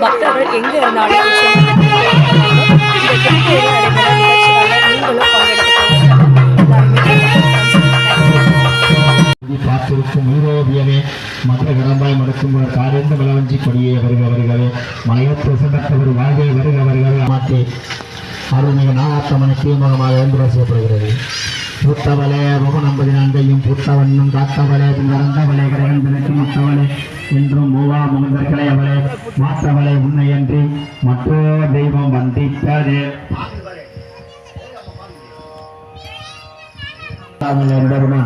பக்தர்கள் இந்த இருந்தாலும் நடைபெற நிகழ்ச்சிகளை மற்ற கடம்பாய் மடுக்கும் காரிந்த விளவஞ்சி கொடியே வருக வருகவே மலையத்து சிறந்தவர் வாழ்வே வருக வருகவே மாற்றி அருள்மிகு நாகாத்தமனை தீர்மானமாக எழுந்து செய்யப்படுகிறது பூத்தவளே முகனம் பதினான்கையும் பூத்தவண்ணும் காத்தவளே பிறந்தவளே கிரகன் விளக்கு முத்தவளே என்றும் மூவா முகந்தர்களே அவளே மாற்றவளே உன்னையன்றி மற்றோ தெய்வம் வந்தித்தது என்பதுமே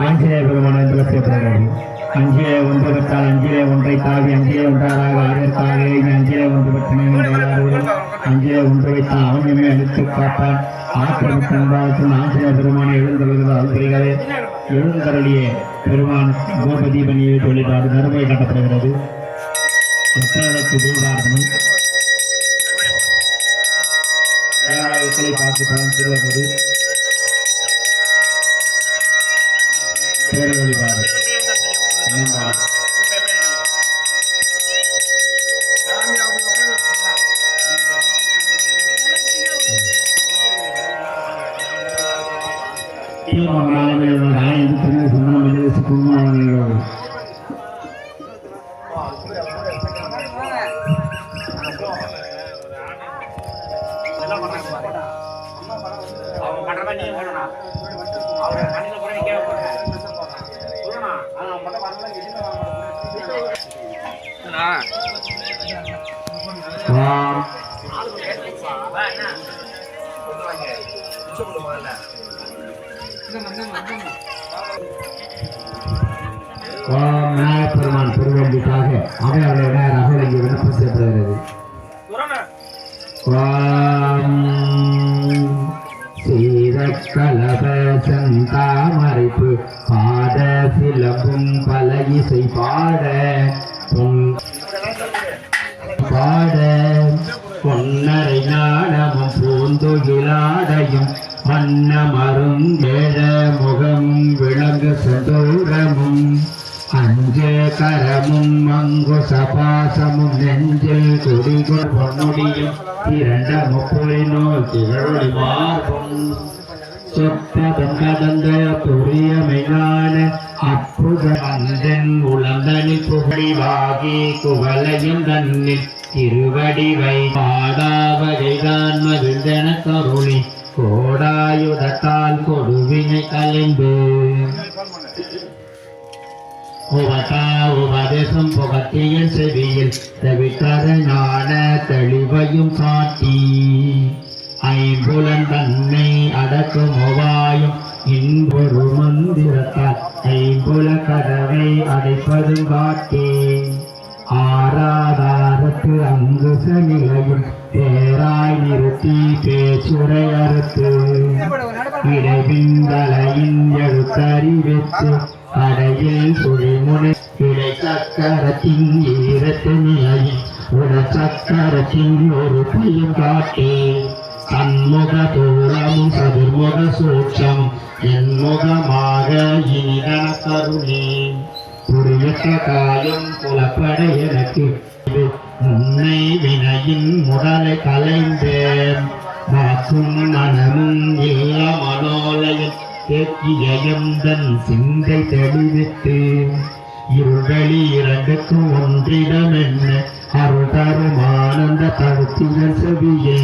ஆஞ்சநேய பெருமான் என்று செய்யப்படுகிறது அஞ்சிலே ஒன்று பெற்றால் அஞ்சிலே ஒன்றை தாவி அஞ்சிலே ஒன்றாக அதற்காக அஞ்சிலே ஒன்று பெற்ற அங்கே ஒன்று வைத்தால் அவன் அழித்து காப்பான் ஆக்கிரமித்த நிர்வாகத்தில் ஆசிரியர் பெருமான எழுந்தருகிறது அல்புரிகளே எழுந்தருளிய பெருமான் கோபதீபனியை தொழிலாடு நறுமை காட்டப்படுகிறது. ஒற்றர்களுக்கு தூதாரணம் தேவாலயத்திலே பார்த்து பயன் திருவது பெருமான் திருவள்ளிக்காக அவையாளர் அகல் இங்கு விண்ணப்பம் செய்யப்படுகிறது. முப்புரை நோய் திகழொளி மார்பும் சொற்பதம் அற்புத அந்தன் உளந்தனி புகழிவாகி குவலையும் தன்னில் திருவடிவை பாடாவகைதான் மகிழ்ந்தன கருணி கோடாயுதத்தால் கொடுவினை கலைந்து உபதா உபதேசம் புகத்தியின் செவியில் தவித்தத ஞான தெளிவையும் காட்டி ஐம்புலன் தன்னை அடக்கும் உவாயும் இன்பொரு மந்திரத்தால் ஐம்புல கதவை அடைப்பதும் காட்டி. ஆராதாரத்து அங்கு நிலையும் தேராய் நிறுத்தி பேச்சுரை அறுத்து. இடைவிந்தலையின் எழுத்தறிவித்து அடையில் சுழிமுனை இடை சக்கரத்தின் ஈரத்து நிலையில் உட சக்கரத்தின் ஒரு பையன் காட்டி. தன்முக தூரமும் சதுர்முக சூட்சம் என்முகமாக இனிதன கருணே. புரியற்ற காயம் புலப்பட எனக்கு. உன்னை வினையின் முதலை கலைந்தேன். மாற்றும் மனமும் இல்ல மனோலயம் தேக்கிய எந்தன் சிந்தை தெளிவித்தேன். இருவழி இரண்டுக்கும் ஒன்றிடம் என்ன அருள் தரும் ஆனந்த தடுத்தியல் செவியே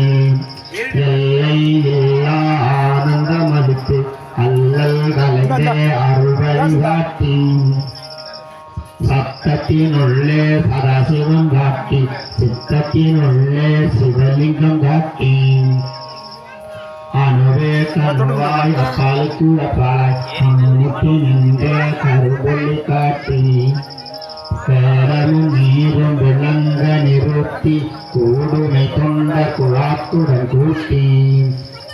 எல்லை இல்லா ஆனந்தம் அளித்து அல்லல் கலைந்தே அருள் வழிகாட்டி சத்தத்தினுள்ளே சதாசிவம் காட்டி சித்தத்தினுள்ளே சிவலிங்கம் காட்டி. அணுவே கண்வாய் அப்பாலுக்கு அப்பாலாய் அன்னிக்கு நின்ற கருவொளி காட்டி பேரமும் நீரும் விளங்க நிறுத்தி கூடுமை கொண்ட குழாத்துடன் கூட்டி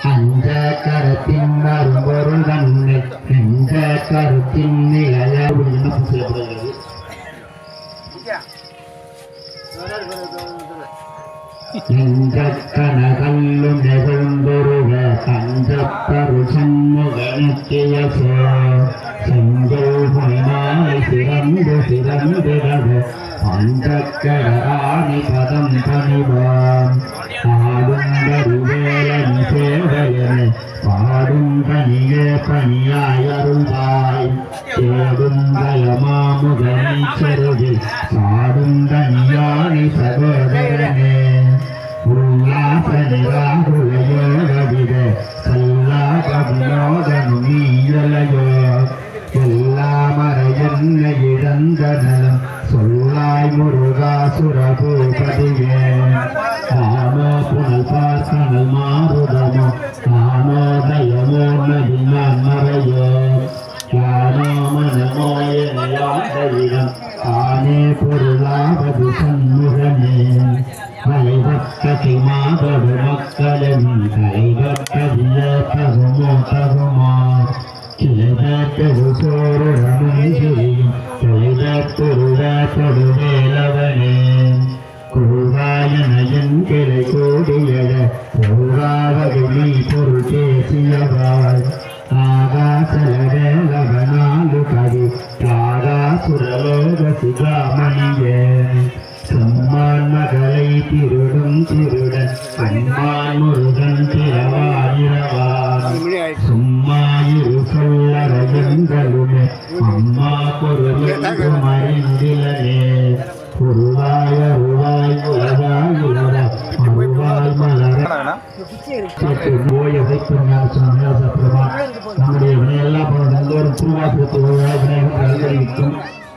அஞ்ச கரத்தின் வரும்பொருள் தன்னை என்ற கருத்தின் நிலைய விண்ணப்பம் செய்யப்படுகிறது கனகல்லும் சண்முகனுக்கிய செங்கல் புனினாய் சிறந்து சிறந்திடவ. பதம் பணிவான் சேவையனை பாடும் பணியே பணியாய. உல்லாசனிராகுலயோகவித ஆகாசலவேலவனாலு கவி தாராசுரலோக சிகாமணியே. சம்மான் மகளை திருடும் திருடன் அம்மான் முருகன் திரவாயிரவான். சும்மாயிரு சொல்லறையுங்களுமே அம்மா பொருளும் அறிந்திலனே. உருவாய உருவாய் உலகாய் உலக அருவாய் மலர. உதைக்கும் ஞாபகம் நம்முடைய வினையெல்லாம் திருவாசகத்தை விநாயகர் அலங்கரிக்கும்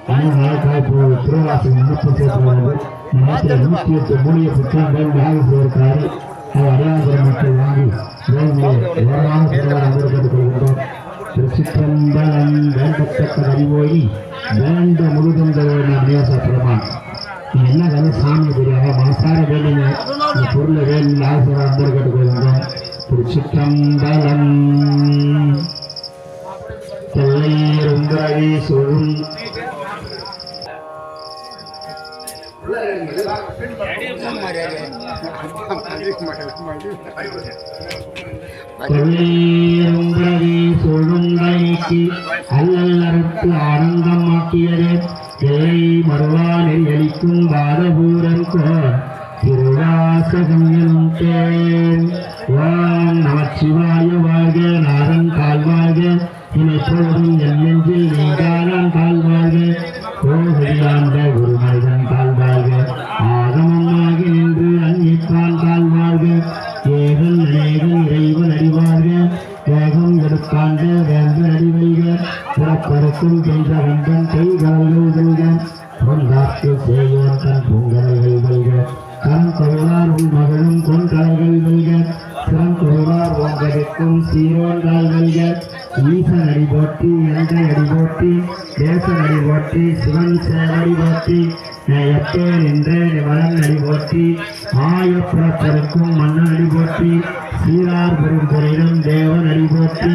அனைவராய் போய் திருவாசகம் முன்னூற்றி சேர்க்கிறார்கள் நேற்று நூற்றி எட்டு மூலிகை புத்தகங்கள் விநாயகர் இருக்காரு அது அடையாள மக்கள் வாங்கி வேண்டிய கொள்கின்றோம் திருச்சிற்றம்பலம் வேண்டத்தக்க வேண்ட பெருமான் என்ன கதை சாமி தெரியாத மனசார வேண்டுங்க இந்த பொருளை ஆசிரியர் திருச்சிற்றம்பலம் கொள்ளையிருந்தாழி சூழும் கொள்ளையிருந்தழி சூழுங்கைக்கு அல்லல்லறுத்து ஆனந்தமாக்கியதே. எல்லை மறுவானில் எளிக்கும் பாதபூரன் திருவாசகம் எனும் தேன். ஓம் நமச்சிவாய வாழ்க நாதன் கால்வாழ்க இனை போதும் என் நெஞ்சில் நீங்கானான் கால்வாழ்க கோகுடியாண்ட ஒரு மனிதன் கால்வாழ்க ஆகமமாகி நின்று அன்னிப்பான் கால்வாழ்க ஏகன் அநேகன் இறைவன் அறிவாழ்க வேகம் எடுக்காண்ட வேந்தன் அறிவல்க புறப்பறக்கும் சென்ற வந்தன் கைகால்கள் வெல்க பொன்காத்து சேயோன் தன் பொங்கல்கள் வெல்க கரம் கொள்வார் உன் மகளும் கொன் கொன்கலைகள் வெல்க சிறம் கொள்வார் ஓங்கடிக்கும் சீரோன்றால் வெல்க ஈசன் அடி போற்றி எந்த அடி போற்றி தேசன் அடி போற்றி சிவன் சேவடி போற்றி எப்பே நின்ற வளன் அடி போற்றி ஆயப்புறப்பருக்கும் மன்னன் அடி போற்றி சீரார் பெரும்பொருளும் தேவன் அடி போற்றி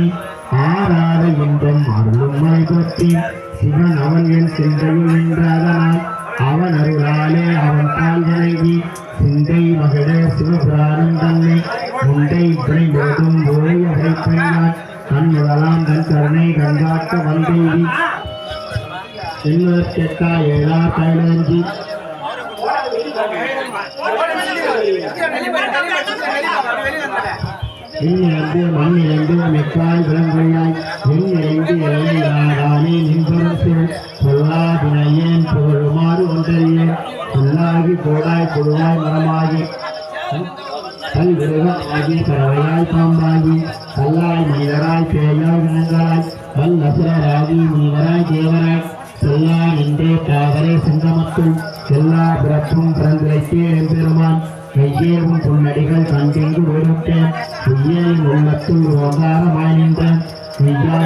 ஆறாத இன்பம் அருளும் மலை போற்றி சிவன் அவன் என் சிந்தையில் நின்றதனால் அவன் அருளாலே அவன் தாள் வணங்கி சிந்தை மகிழ சிவபுராணம் தன்னை முண்டை துணை முழுதும் ஓய உரைப்பெண்ணான் தன் முதலாம் தன் கருணை கங்காக்க வந்தேவி. செல்வத்தெக்கா ஏழா பயனஞ்சி எண்ணிறந்து மண்ணிறந்து மெக்காய் விளங்குயாய் எண்ணிறைந்து எல்லையாரானே நின்பரும் சொல் சொல்லாகி கோடாய் கொடுவாய் மரமாகி கல் விருகமாகி கரவையாய் பாம்பாகி கல்லாய் மனிதராய் பேயாய் விலங்காய் வல் அசுரராகி முனிவராய் தேவராய் செல்லா நின்றே காவரே சிங்கமத்துள் எல்லா பிறப்பும் பிறந்திரைத்தே எம்பெருமான் கையேவும் புன்னடிகள் கண்டெங்கு ஓடிட்டேன் பொய்யேன் உள்ளத்துள் ஓங்காரமாய் நின்றேன் மெய்யா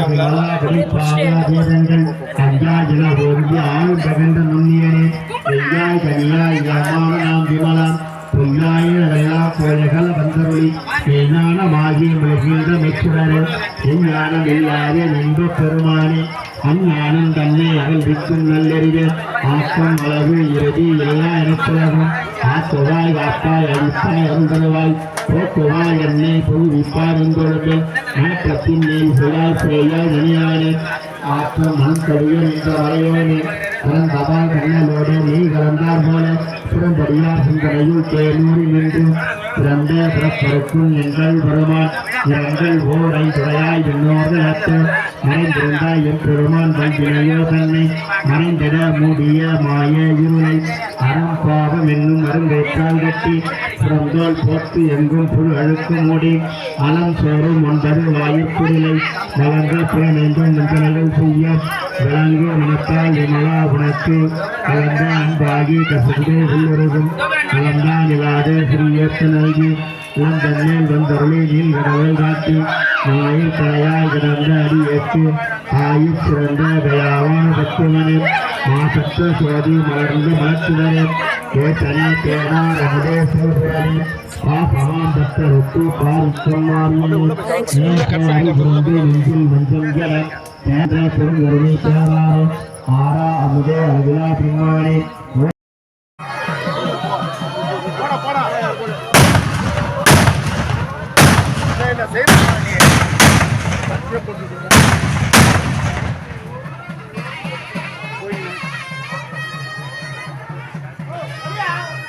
இல்லாத நின்ற பெருமானே அஞ்ஞானம் தன்னை அகழ்விக்கும் நல்லறிவு. ஆக்கம் அளவு இறுதி எல்லா எனக்குலகம் ஆக்குவாய் வாப்பாய் அழிப்பாய் அருந்தருவாய். போக்குவாய் என்னை புகுவிப்பார் என்பொழுது நாட்டத்தின் மேல் சுழாய் செய்யாய் நனியானே. ஆக்கம் மண் கடிய இந்த வரையோனே பிறந்தவாள் கண்ணலோடு நீ கலந்தார் போல பிறந்தடியார் சிந்தனையில் தேனூரி நின்று பிறந்த பிறப்பருக்கும் எங்கள் பெருமான் எங்கள் ஓரை துறையாய் விண்ணோர்தத்து மறைந்திருந்தாய் என் பெருமான் வைத்தினையோ தன்னை மறைந்திட மூடிய மாய இருளை அறம் பாவம் என்னும் அருங்கேற்றால் கட்டி புறந்தோல் போத்து எங்கும் புழு அழுக்கு மூடி அலம் சோறும் ஒன்பது வாயிற்குடிலை வழங்க பேனென்றும் மஞ்சள்கள் செய்ய விளங்கும் மனத்தால் விமலா உனக்கு கலந்த அன்பாகி கசந்தே உள்ளுருகும். கலந்தான் இல்லாத சிறியத்து நல்கி இளந்தன்மேல் வந்தருளே நீல் கடவுள் காட்டி நோயில் கலையாய் கிடந்த அடி ஏற்று ஆயுள் சிறந்த தயாவான சத்துவனே. மாசத்த சுவதி மலர்ந்து மலர்த்துதனே ஏத்தனே தேனா ரமதே சிவபுரணி பாசமாம் தத்த ருத்து பால் சொன்னாரி நெஞ்சில் மஞ்சள் ஜல தேன்ற பெருங்கருணை தேவாரே ஆரா அமுதே அகிலா பிரிமானே போடா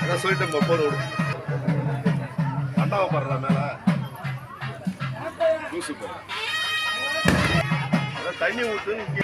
அதான் போது விடு அண்டாவை பாடுறா மேல அதான் தண்ணி ஊற்று